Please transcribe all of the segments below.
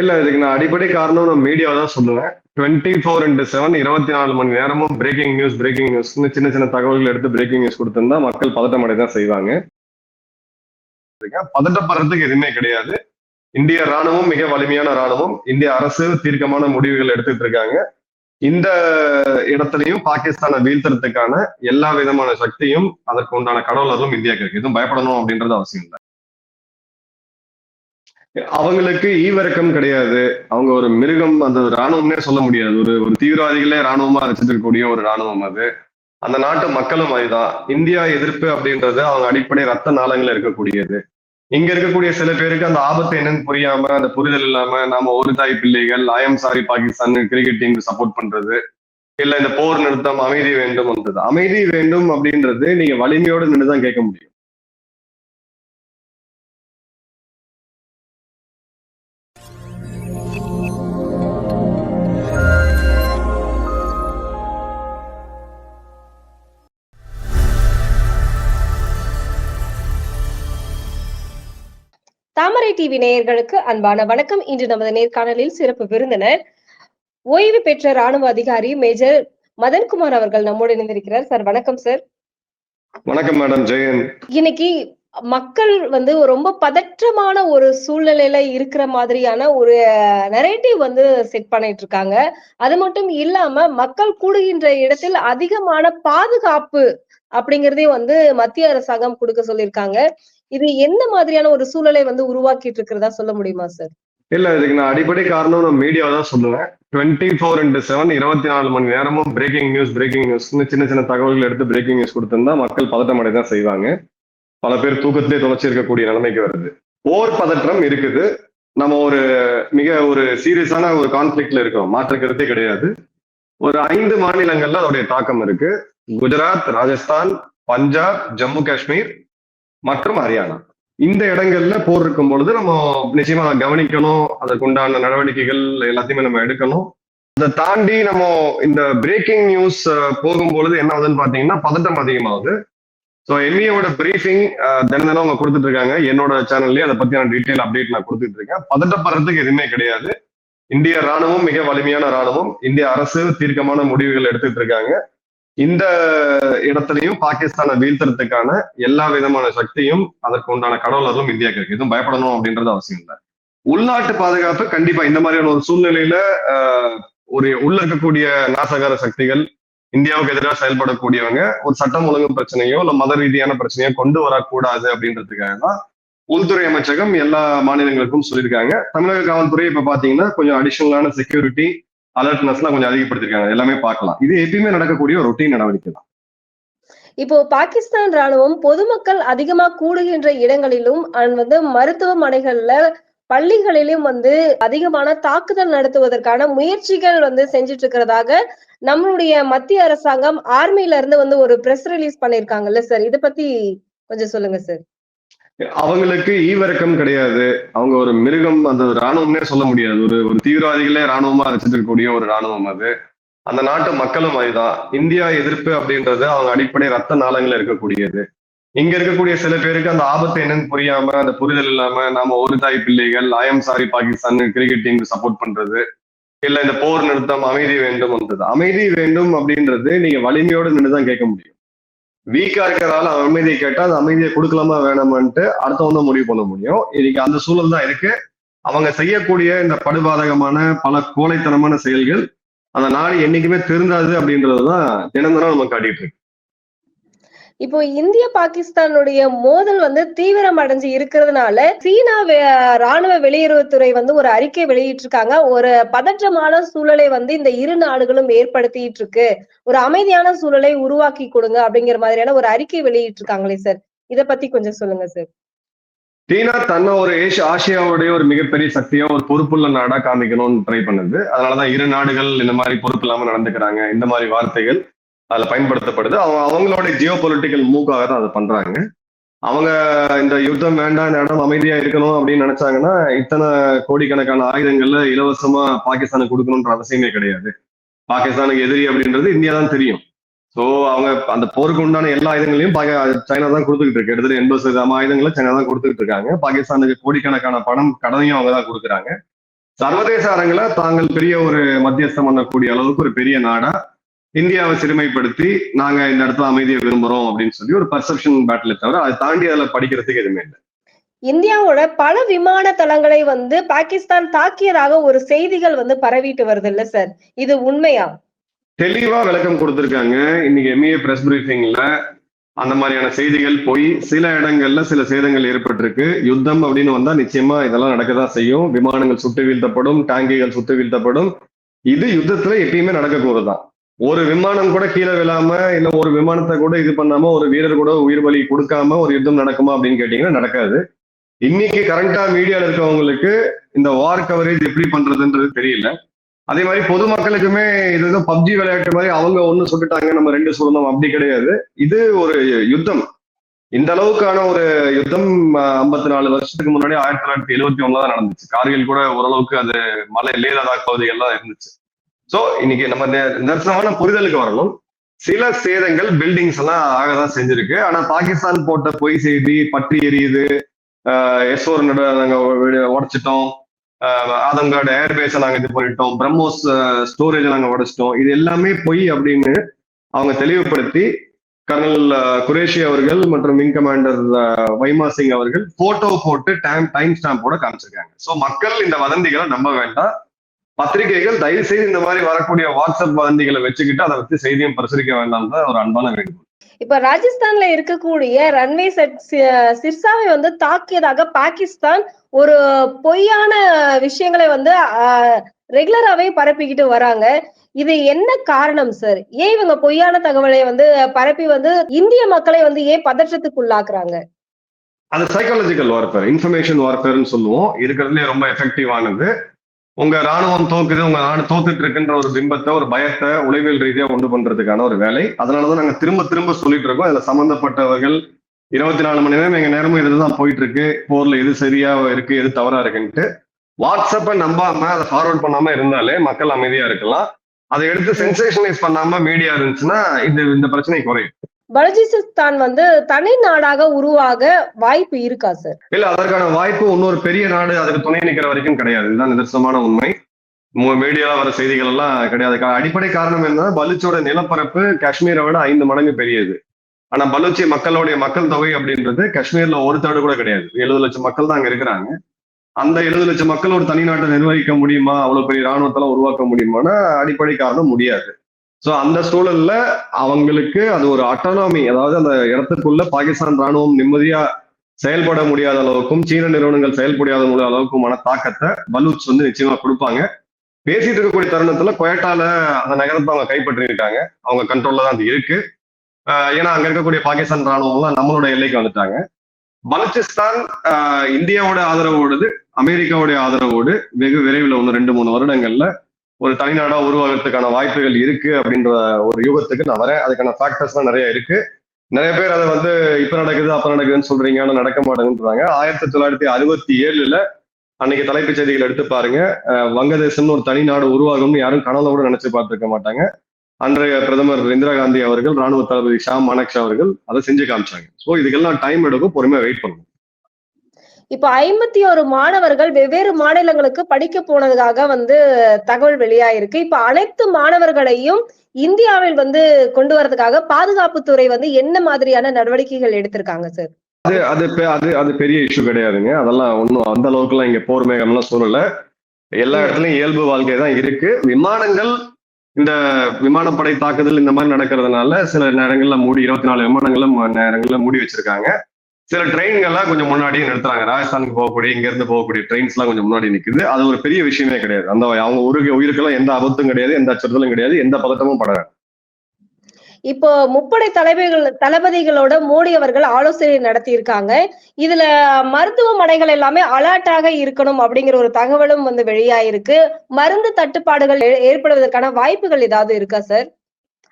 இல்ல இதுக்கு நான் அடிப்படை காரணம் நான் மீடியாவை தான் சொல்லுவேன். டுவெண்ட்டி ஃபோர் இன்ட்டு செவன் இருபத்தி நாலு மணி நேரமும் பிரேக்கிங் நியூஸ் பிரேக்கிங் நியூஸ் சின்ன சின்ன தகவல்கள் எடுத்து பிரேக்கிங் நியூஸ் கொடுத்திருந்தா மக்கள் பதட்டம் அடைய தான் செய்வாங்க. பதட்டப்படுறதுக்கு எதுவுமே கிடையாது. இந்திய ராணுவம் மிக வலிமையான ராணுவம். இந்திய அரசு தீர்க்கமான முடிவுகள் எடுத்துட்டு இருக்காங்க. இந்த இடத்துலையும் பாகிஸ்தானை வீழ்த்துறதுக்கான எல்லா விதமான சக்தியும் அதற்கு உண்டான கடவுளர்களும் இந்தியாவுக்கு இருக்கு. எதுவும் பயப்படணும் அப்படின்றது அவசியம் இல்லை. அவங்களுக்கு ஈவிரக்கம் கிடையாது. அவங்க ஒரு மிருகம் அந்த ராணுவம்னே சொல்ல முடியாது. ஒரு ஒரு தீவிரவாதிகளே ராணுவமா வச்சிருக்கக்கூடிய ஒரு ராணுவம் அது. அந்த நாட்டு மக்களும் அதுதான். இந்தியா எதிர்ப்பு அப்படின்றது அவங்க அடிப்படை ரத்த நாளங்கள்ல இருக்கக்கூடியது. இங்க இருக்கக்கூடிய சில பேருக்கு அந்த ஆபத்து என்னன்னு புரியாம அந்த புரிதல் இல்லாம நாம ஒரு தாய் பிள்ளைகள் I'm sorry Pakistan cricket team support பண்றது இல்ல இந்த போர் நிறுத்தம் அமைதி வேண்டும் அமைதி வேண்டும் அப்படின்றது நீங்க வலிமையோடு நின்றுதான் கேட்க முடியும். தாமரை டிவி நேயர்களுக்கு அன்பான வணக்கம். இன்று நமது நேர்காணலில் சிறப்பு விருந்தினர் ஓய்வு பெற்ற ராணுவ அதிகாரி மேஜர் மதன்குமார் அவர்கள் நம்மோடு இணைந்திருக்கிறார். சார் வணக்கம் சார். வணக்கம் மேடம். ஜெயன். இன்னைக்கு மக்கள் வந்து ரொம்ப பதற்றமான ஒரு சூழ்நிலையில இருக்கிற மாதிரியான ஒரு நரேட்டிவ் வந்து செட் பண்ணிட்டு இருக்காங்க அது மட்டும் இல்லாம மக்கள் கூடுகின்ற இடத்தில் அதிகமான பாதுகாப்பு அப்படிங்கறதையும் வந்து மத்திய அரசாங்கம் கொடுக்க சொல்லியிருக்காங்க. இது எந்த மாதிரியான ஒரு சூழலை வந்து உருவாக்கிட்டு இருக்கிறதா சொல்ல முடியுமா சார்? இல்ல இதுக்கு நான் அடிப்படை காரணம் நான் மீடியாவை தான் சொல்லுவேன். டுவெண்ட்டி ஃபோர் இன்ட்டு செவன் இருபத்தி நாலு மணி நேரமும் பிரேக்கிங் நியூஸ் பிரேக்கிங் நியூஸ் சின்ன சின்ன தகவல்கள் எடுத்து பிரேக்கிங் நியூஸ் கொடுத்திருந்தா மக்கள் பதட்டம் அடைய தான் செய்வாங்க. பல பேர் தூக்கத்திலே தொலைச்சி இருக்கக்கூடிய நிலைமைக்கு வருது. போர் பதற்றம் இருக்குது. நம்ம ஒரு மிக ஒரு சீரியஸான ஒரு கான்ஃபிளிக்ட்ல இருக்கோம். மாற்று கருத்தே கிடையாது. ஒரு ஐந்து மாநிலங்கள்ல அதோடைய தாக்கம் இருக்கு. குஜராத் ராஜஸ்தான் பஞ்சாப் ஜம்மு காஷ்மீர் மற்றும் ஹரியானா. இந்த இடங்கள்ல போர் இருக்கும் பொழுது நம்ம நிச்சயமா கவனிக்கணும். அதற்குண்டான நடவடிக்கைகள் எல்லாத்தையுமே நம்ம எடுக்கணும். அதை தாண்டி நம்ம இந்த பிரேக்கிங் நியூஸ் போகும் பொழுது என்ன ஆகுதுன்னு பாத்தீங்கன்னா பதட்டம் அதிகமாகுது. ஸோ எம்இயோட பிரீஃபிங் தினம் தினம் அவங்க கொடுத்துட்டு இருக்காங்க என்னோட சேனல்லேயே அதை பத்தியான டீட்டெயில் அப்டேட் நான் கொடுத்துட்டு இருக்கேன் பதட்டப்படுறதுக்கு எதுவுமே கிடையாது. இந்திய ராணுவம் மிக வலிமையான ராணுவம். இந்திய அரசு தீர்க்கமான முடிவுகள் எடுத்துட்டு இருக்காங்க இந்த இடத்துலையும் பாகிஸ்தானை வீழ்த்துறதுக்கான எல்லா விதமான சக்தியும் அதற்கு உண்டான கடவுளர்களும் இந்தியாவுக்கு இருக்கு. எதுவும் பயப்படணும் அப்படின்றது அவசியம் இல்லை. உள்நாட்டு பாதுகாப்பு கண்டிப்பா இந்த மாதிரியான ஒரு சூழ்நிலையில ஒரு உள்ள இருக்கக்கூடிய நாசகார சக்திகள் இந்தியாவுக்கு எதிராக செயல்படக்கூடியவங்க ஒரு சட்டம் ஒழுங்கு பிரச்சனையோ இல்ல மத ரீதியான பிரச்சனையோ கொண்டு வரக்கூடாது அப்படின்றதுக்காக தான் உள்துறை அமைச்சகம் எல்லா மாநிலங்களுக்கும் சொல்லியிருக்காங்க. தமிழக காவல்துறை இப்ப பாத்தீங்கன்னா கொஞ்சம் அடிஷனலான செக்யூரிட்டி அலர்ட்னஸ்லாம் கொஞ்சம் அதிகப்படுத்திருக்காங்க. எல்லாமே பார்க்கலாம். இது எப்பயுமே நடக்கக்கூடிய ஒரு ரொட்டீன் நடவடிக்கை தான். இப்போ பாகிஸ்தான் ராணுவம் பொதுமக்கள் அதிகமா கூடுகின்ற இடங்களிலும் வந்து மருத்துவமனைகள்ல பள்ளிகளிலும் வந்து அதிகமான தாக்குதல் நடத்துவதற்கான முயற்சிகள் வந்து செஞ்சுட்டு இருக்கிறதாக நம்மளுடைய மத்திய அரசாங்கம் ஆர்மியில இருந்து வந்து ஒரு பிரஸ் ரிலீஸ் பண்ணிருக்காங்கல்ல சார் இத பத்தி கொஞ்சம் சொல்லுங்க சார் அவங்களுக்கு ஈவிரக்கம் கிடையாது. அவங்க ஒரு மிருகம் அந்த ராணுவம்னே சொல்ல முடியாது. ஒரு ஒரு தீவிரவாதிகளே ராணுவமா வச்சிருக்கக்கூடிய ஒரு ராணுவம் அது. அந்த நாட்டு மக்களும் அதுதான். இந்தியா எதிர்ப்பு அப்படின்றது அவங்க அடிப்படை ரத்த நாளங்கள்ல இருக்கக்கூடியது. இங்க இருக்கக்கூடிய சில பேருக்கு அந்த ஆபத்து என்னன்னு புரியாம அந்த புரிதல் இல்லாம நாம ஒரு தாய் பிள்ளைகள் I'm sorry Pakistan cricket team support பண்றது. இல்ல இந்த போர் நிறுத்தம் அமைதி வேண்டும் அமைதி வேண்டும் அப்படின்றது நீங்க வலிமையோடு நின்றுதான் கேட்க முடியும். வீக்கா இருக்கிறதால அமைதியை கேட்டா அந்த அமைதியை கொடுக்கலாமா வேணாமான்ட்டு அடுத்தவங்க முடிவு பண்ண முடியும். இன்னைக்கு அந்த சூழல் தான் இருக்கு. அவங்க செய்யக்கூடிய இந்த படுபாதகமான பல கோழைத்தனமான செயல்கள் அந்த நாடு என்னைக்குமே திருந்தாது அப்படின்றதுதான் தினம் தினம் நம்ம காட்டிட்டு இருக்கு. இப்போ இந்திய பாகிஸ்தானுடைய மோதல் வந்து தீவிரம் அடைஞ்சு இருக்கிறதுனால சீனா ராணுவ வெளியுறவுத்துறை வந்து ஒரு அறிக்கை வெளியிட்டிருக்காங்க. ஒரு பதற்றமான சூழலை வந்து இந்த இரு நாடுகளும் ஏற்படுத்திட்டு இருக்கு ஒரு அமைதியான சூழலை உருவாக்கி கொடுங்க அப்படிங்கிற மாதிரியான ஒரு அறிக்கை வெளியிட்டு இருக்காங்களே சார். இத பத்தி கொஞ்சம் சொல்லுங்க சார். சீனா தன்னை ஒரு ஏஷ் ஆசியாவுடைய ஒரு மிகப்பெரிய சக்தியா ஒரு பொறுப்புள்ள நாடா காமிக்கணும்னு ட்ரை பண்ணுது. அதனாலதான் இரு நாடுகள் இந்த மாதிரி பொறுப்பு இல்லாம நடந்துக்கிறாங்க. இந்த மாதிரி வார்த்தைகள் அதுல பயன்படுத்தப்படுது. அவங்க அவங்களோட ஜியோ பொலிட்டிக்கல் மூக்காக தான் அதை பண்றாங்க. அவங்க இந்த யுத்தம் வேண்டாம் இந்த இடம் அமைதியா இருக்கணும் அப்படின்னு நினைச்சாங்கன்னா இத்தனை கோடிக்கணக்கான ஆயுதங்கள்ல இலவசமா பாகிஸ்தானுக்கு கொடுக்கணுன்ற அவசியமே கிடையாது. பாகிஸ்தானுக்கு எதிரி அப்படின்றது இந்தியா தான் தெரியும். ஸோ அவங்க அந்த போருக்கு உண்டான எல்லா ஆயுதங்களையும் சைனா தான் கொடுத்துக்கிட்டு இருக்கு. எடுத்துட்டு எண்பது சதவீதம் ஆயுதங்களை சைனா தான் கொடுத்துக்கிட்டு இருக்காங்க. பாகிஸ்தானுக்கு கோடிக்கணக்கான பணம் கடனையும் அவங்க தான் கொடுக்குறாங்க. சர்வதேச அரங்கில் தாங்கள் பெரிய ஒரு மத்தியஸ்தம் பண்ணக்கூடிய அளவுக்கு ஒரு பெரிய நாடா இந்தியாவை சிறுமைப்படுத்தி நாங்க இந்த இடத்துல அமைதியை விரும்புறோம் அப்படின்னு சொல்லி ஒரு பர்செப்ஷன் பேட்டில் தவிர அதை தாண்டி அதுல படிக்கிறதுக்கு எதுவுமே இல்லை. இந்தியாவோட பல விமான தளங்களை வந்து பாகிஸ்தான் தாக்கியதாக ஒரு செய்திகள் வந்து பரவிட்டு வருது இல்ல சார் இது உண்மையா? தெளிவா விளக்கம் கொடுத்திருக்காங்க. இன்னைக்கு எம்ஏ பிரஸ் பிரீஃபிங்ல அந்த மாதிரியான செய்திகள் போய் சில இடங்கள்ல சில சேதங்கள் ஏற்பட்டிருக்கு. யுத்தம் அப்படின்னு வந்தா நிச்சயமா இதெல்லாம் நடக்கதான் செய்யும். விமானங்கள் சுட்டு வீழ்த்தப்படும் டாங்கிகள் சுட்டு வீழ்த்தப்படும். இது யுத்தத்துல எப்பயுமே நடக்கக்கூடதான் ஒரு விமானம் கூட கீழே விழாம இல்ல ஒரு விமானத்தை கூட இது பண்ணாம ஒரு வீரர் கூட உயிர் பலி கொடுக்காம ஒரு யுத்தம் நடக்குமா அப்படின்னு கேட்டீங்கன்னா நடக்காது. இன்னைக்கு கரண்டா மீடியால இருக்கவங்களுக்கு இந்த வார் கவரேஜ் எப்படி பண்றதுன்றது தெரியல. அதே மாதிரி பொதுமக்களுக்குமே இது வந்து பப்ஜி விளையாட்டு மாதிரி அவங்க ஒண்ணு சுட்டுட்டாங்க நம்ம ரெண்டு சொல்லணும் அப்படி கிடையாது. இது ஒரு யுத்தம். இந்த அளவுக்கான ஒரு யுத்தம் ஐம்பத்தி நாலு வருஷத்துக்கு முன்னாடி ஆயிரத்தி தொள்ளாயிரத்தி எழுபத்தி ஒண்ணுல தான் நடந்துச்சு. கார்கில் கூட ஓரளவுக்கு அது மலை லேலதாக் பகுதிகள்லாம் இருந்துச்சு. சோ இன்னைக்கு நம்ம நெ- புரிதலுக்கு வரணும். சில சேதங்கள் பில்டிங்ஸ் எல்லாம் ஆகதான் செஞ்சிருக்கு. ஆனா பாகிஸ்தான் போட்ட பொய் செய்தி பற்றி எரியுது. எஸ் நாங்க உடைச்சிட்டோம். ஆதம்கார்டு ஏர்பேஸை நாங்க இது பண்ணிட்டோம். பிரம்மோஸ் ஸ்டோரேஜ் நாங்க உடைச்சிட்டோம். இது எல்லாமே பொய் அப்படின்னு அவங்க தெளிவுபடுத்தி கர்னல் குரேஷி அவர்கள் மற்றும் விங் கமாண்டர் வைமா சிங் அவர்கள் போட்டோ போட்டு டைம் டைம் ஸ்டாம்போட காமிச்சிருக்காங்க. ஸோ மக்கள் இந்த வதந்திகளை நம்ப வேண்டாம். பத்திரிகைகள் தயவு செய்து இந்த மாதிரி வரக்கூடிய வாட்ஸ்அப் வதந்திகளை வச்சுக்கிட்டு அதை வச்சு செய்தியும் பிரசுரிக்க வேண்டாம் தான் ஒரு அன்பான வேண்டுகோள். இப்ப ராஜஸ்தான்ல இருக்கக்கூடிய ரன்வே சிர்சாவை வந்து தாக்கியதாக பாகிஸ்தான் ஒரு பொய்யான விஷயங்களை வந்து ரெகுலராவே பரப்பிக்கிட்டு வராங்க. இது என்ன காரணம் சார்? ஏன் இவங்க பொய்யான தகவலை வந்து பரப்பி வந்து இந்திய மக்களை வந்து ஏன் பதற்றத்துக்கு உள்ளாக்குறாங்க அது சைக்காலஜிக்கல் வார்ஃபேர் இன்ஃபர்மேஷன் வார்ஃபேர்னு சொல்லுவோம். இருக்கிறதுலே ரொம்ப எஃபெக்டிவானது உங்க ராணுவம் தோக்குது உங்க நாடு தோத்துட்டு இருக்குன்ற ஒரு பிம்பத்தை ஒரு பயத்தை உளவியல் ரீதியா உண்டு பண்றதுக்கான ஒரு வேலை. அதனாலதான் நாங்க திரும்ப திரும்ப சொல்லிட்டு இருக்கோம் இதுல சம்பந்தப்பட்டவர்கள் இருபத்தி நாலு மணி நேரம் எங்க நேரமும் இதுதான் போயிட்டு இருக்கு போர்ல எது சரியா இருக்கு எது தவறா இருக்குன்ட்டு வாட்ஸ்அப்பை நம்பாம அதை ஃபார்வர்ட் பண்ணாம இருந்தாலே மக்கள் அமைதியா இருக்கலாம். அதை எடுத்து சென்சேஷனைஸ் பண்ணாம மீடியா இருந்துச்சுன்னா இது இந்த பிரச்சனை குறையும். பலுச்சிஸ்தான் வந்து தனி நாடாக உருவாக வாய்ப்பு இருக்கா சார்? இல்ல அதற்கான வாய்ப்பு இன்னொரு பெரிய நாடு அதுக்கு துணை நிக்கிற வரைக்கும் கிடையாது. இதுதான் நிதர்சனமான உண்மை. மீடியால வர செய்திகள் எல்லாம் கிடையாது. அடிப்படை காரணம் என்ன பலுச்சோட நிலப்பரப்பு காஷ்மீரை விட ஐந்து மடங்கு பெரியது. ஆனா பலுச்சி மக்களுடைய மக்கள் தொகை அப்படின்றது காஷ்மீர்ல ஒரு தேர்டு கூட கிடையாது. எழுபது லட்சம் மக்கள் தான் அங்க இருக்கிறாங்க. அந்த எழுபது லட்சம் மக்கள் ஒரு தனி நாட்டை நிர்வகிக்க முடியுமா? அவ்வளவு பெரிய ராணுவத்தெல்லாம் உருவாக்க முடியுமானா அடிப்படை காரணம் முடியாது. ஸோ அந்த சூழல்ல அவங்களுக்கு அது ஒரு அட்டானமி அதாவது அந்த இடத்துக்குள்ள பாகிஸ்தான் ராணுவம் நிம்மதியா செயல்பட முடியாத அளவுக்கும் சீன நிறுவனங்கள் செயல்படாத முடியாத அளவுக்குமான தாக்கத்தை பலூச் வந்து நிச்சயமா கொடுப்பாங்க. பேசிட்டு இருக்கக்கூடிய தருணத்துல கொயட்டால அந்த நகரத்தை அவங்க கைப்பற்றிருக்காங்க அவங்க கண்ட்ரோல்ல தான் அது இருக்கு. ஏன்னா அங்க இருக்கக்கூடிய பாகிஸ்தான் ராணுவம்லாம் நம்மளோட எல்லைக்கு வந்துட்டாங்க. பலுச்சிஸ்தான் இந்தியாவோட ஆதரவோடு அமெரிக்காவுடைய ஆதரவோடு வெகு விரைவில் ஒன்று ரெண்டு மூணு வருடங்கள்ல ஒரு தனிநாடா உருவாகிறதுக்கான வாய்ப்புகள் இருக்கு அப்படின்ற ஒரு யுகத்துக்கு நான் வரேன். அதுக்கான ஃபேக்டர்ஸ்லாம் நிறைய இருக்கு. நிறைய பேர் அதை வந்து இப்ப நடக்குது அப்ப நடக்குதுன்னு சொல்றீங்க. ஆனா நடக்க மாட்டேங்குன்றாங்க ஆயிரத்தி தொள்ளாயிரத்தி அறுபத்தி ஏழுல அன்னைக்கு தலைப்புச் செய்திகள் எடுத்து பாருங்க. வங்கதேசம்னு ஒரு தனி நாடு உருவாகும்னு யாரும் கனவுல கூட நினைச்சு பார்த்துருக்க மாட்டாங்க. அன்றைய பிரதமர் இந்திரா காந்தி அவர்கள் ராணுவ தளபதி ஷாம் மானக்ஷா அவர்கள் அதை செஞ்சு காமிச்சாங்க. ஸோ இதுக்கெல்லாம் டைம் எடுக்கும் பொறுமையா வெயிட் பண்ணணும். இப்ப ஐம்பத்தி ஒரு மாணவர்கள் வெவ்வேறு மாநிலங்களுக்கு படிக்க போனதுக்காக வந்து தகவல் வெளியாயிருக்கு. இப்ப அனைத்து மாணவர்களையும் இந்தியாவில் வந்து கொண்டு வரதுக்காக பாதுகாப்புத்துறை வந்து என்ன மாதிரியான நடவடிக்கைகள் எடுத்திருக்காங்க சார் அது அது பெ- அது அது பெரிய இஷ்யூ கிடையாதுங்க. அதெல்லாம் ஒன்றும் அந்த அளவுக்குலாம் இங்க போர் மேகம்லாம் சூழல. எல்லா இடத்துலயும் இயல்பு வாழ்க்கை தான் இருக்கு. விமானங்கள் இந்த விமானப்படை தாக்குதல் இந்த மாதிரி நடக்கிறதுனால சில நேரங்கள்ல மூடி இருபத்தி நாலு விமானங்களும் நேரங்கள்ல மூடி வச்சிருக்காங்க. சில ட்ரெயின்கள்லாம் கொஞ்சம் முன்னாடியே நிறுத்துறாங்க. ராஜஸ்தானுக்கு போகக்கூடிய இங்க இருந்து போகக்கூடிய ட்ரெயின்ஸ் எல்லாம் கொஞ்சம் முன்னாடி நிக்குது. அது ஒரு பெரிய விஷயமே கிடையாது. அந்த அவங்க உருக்கு உயிருக்கெல்லாம் எந்த ஆபத்தும் கிடையாது எந்த அச்சுறுத்தலும் கிடையாது எந்த பதட்டமும் படாது இப்போ முப்படை தலைமைகள் தளபதிகளோட மோடி அவர்கள் ஆலோசனை நடத்தி இருக்காங்க இதுல மருத்துவமனைகள் எல்லாமே அலர்ட்டாக இருக்கணும் அப்படிங்கிற ஒரு தகவலும் வந்து வெளியாயிருக்கு. மருந்து தட்டுப்பாடுகள் ஏ- ஏற்படுவதற்கான வாய்ப்புகள் ஏதாவது இருக்கா சார் நிச்சயமா அத்தியாவசிய கிடையாது பொருட்கள்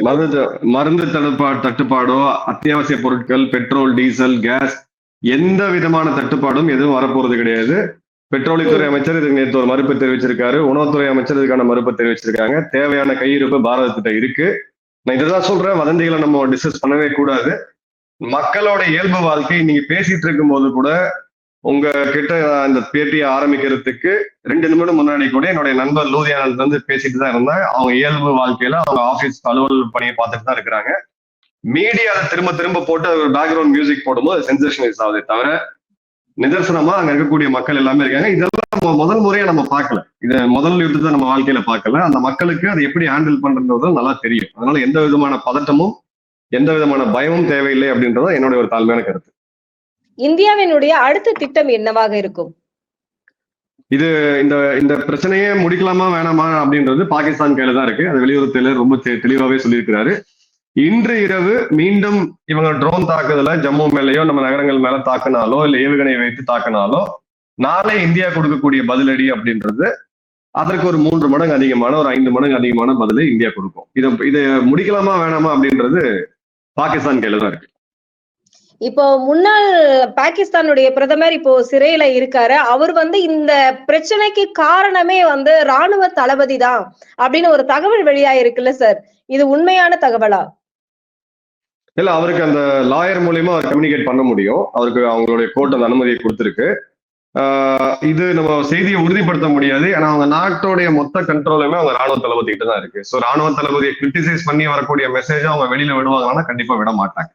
மருந்து மருந்து தட்டுப்பாடு தட்டுப்பாடோ அத்தியாவசிய பொருட்கள் பெட்ரோல் டீசல் கேஸ் எந்த விதமான தட்டுப்பாடும் எதுவும் வரப்போறது கிடையாது. பெட்ரோலியத்துறை அமைச்சர் இதுக்கு நேற்று ஒரு மறுப்பு தெரிவிச்சிருக்காரு. உணவுத்துறை அமைச்சர் இதுக்கான மறுப்பு தெரிவிச்சிருக்காங்க. தேவையான கையிருப்பு பாரதத்திட்ட இருக்கு. நான் இதுதான் சொல்றேன். வதந்திகளை நம்ம டிஸ்கஸ் பண்ணவே கூடாது. மக்களோட இயல்பு வாழ்க்கை நீங்க பேசிட்டு இருக்கும் போது கூட உங்க கிட்ட இந்த பேட்டியை ஆரம்பிக்கிறதுக்கு ரெண்டு நிமிடம் முன்னாடி கூட என்னுடைய நண்பர் லூதியானந்த் வந்து பேசிட்டு தான் இருந்தேன் அவங்க இயல்பு வாழ்க்கையில அவங்க ஆபீஸ் அலுவல் பணியை பார்த்துட்டு தான் இருக்கிறாங்க. மீடியால திரும்ப திரும்ப போட்டு ஒரு பேக்ரவுண்ட் மியூசிக் போடும்போது சென்சேஷனைஸ் ஆகுதே தவிர நிதர்சனமா அங்க இருக்கக்கூடிய மக்கள் எல்லாமே இருக்காங்க. இதெல்லாம் முதல் முறையா நம்ம பார்க்கல. இத முதல் யுத்தத்தை நம்ம வாழ்க்கையில பார்க்கல. அந்த மக்களுக்கு அதை எப்படி ஹேண்டில் பண்றதும் நல்லா தெரியும். அதனால எந்த விதமான பதட்டமும் எந்த விதமான பயமும் தேவையில்லை அப்படின்றத என்னுடைய ஒரு தாழ்மையான கருத்து. இந்தியாவினுடைய அடுத்த திட்டம் என்னவாக இருக்கும்? இது இந்த இந்த பிரச்சனையே முடிக்கலாமா வேணாமா அப்படின்றது பாகிஸ்தான் கையில தான் இருக்கு. அது வெளியுறவு ரொம்ப தெ- தெளிவாவே சொல்லியிருக்கிறாரு. இன்று இரவு மீண்டும் இவங்க ட்ரோன் தாக்குதல ஜம்மு மேலேயோ நம்ம நகரங்கள் மேல தாக்குனாலோ இல்ல ஏவுகணையை வைத்து தாக்குனாலோ நாளை இந்தியா கொடுக்கக்கூடிய பதிலடி அப்படின்றது அதற்கு ஒரு மூன்று மடங்கு அதிகமான ஒரு ஐந்து மடங்கு அதிகமான பதிலை இந்தியா கொடுக்கும். இதை இதை முடிக்கலாமா வேணாமா அப்படின்றது பாகிஸ்தான் கையில தான் இருக்கு. இப்போ முன்னாள் பாகிஸ்தானுடைய பிரதமர் இப்போ சிறையில இருக்காரு. அவர் வந்து இந்த பிரச்சனைக்கு காரணமே வந்து ராணுவ தளபதி தான் அப்படின்னு ஒரு தகவல் வெளியா இருக்குல்ல சார்? இது உண்மையான தகவலா? இல்ல அவருக்கு அந்த லாயர் மூலியமா அவர் கம்யூனிகேட் பண்ண முடியும். அவருக்கு அவங்களுடைய கோர்ட் அந்த அனுமதியை கொடுத்துருக்கு. ஆஹ் இது நம்ம செய்தியை உறுதிப்படுத்த முடியாது. ஏன்னா அவங்க நாட்டோடைய மொத்த கண்ட்ரோலுமே அவங்க ராணுவ தளபதி கிட்ட தான் இருக்கு. ஸோ ராணுவ தளபதியை கிரிட்டிசைஸ் பண்ணி வரக்கூடிய மெசேஜ் அவங்க வெளியில விடுவாங்கன்னா கண்டிப்பா விட மாட்டாங்க.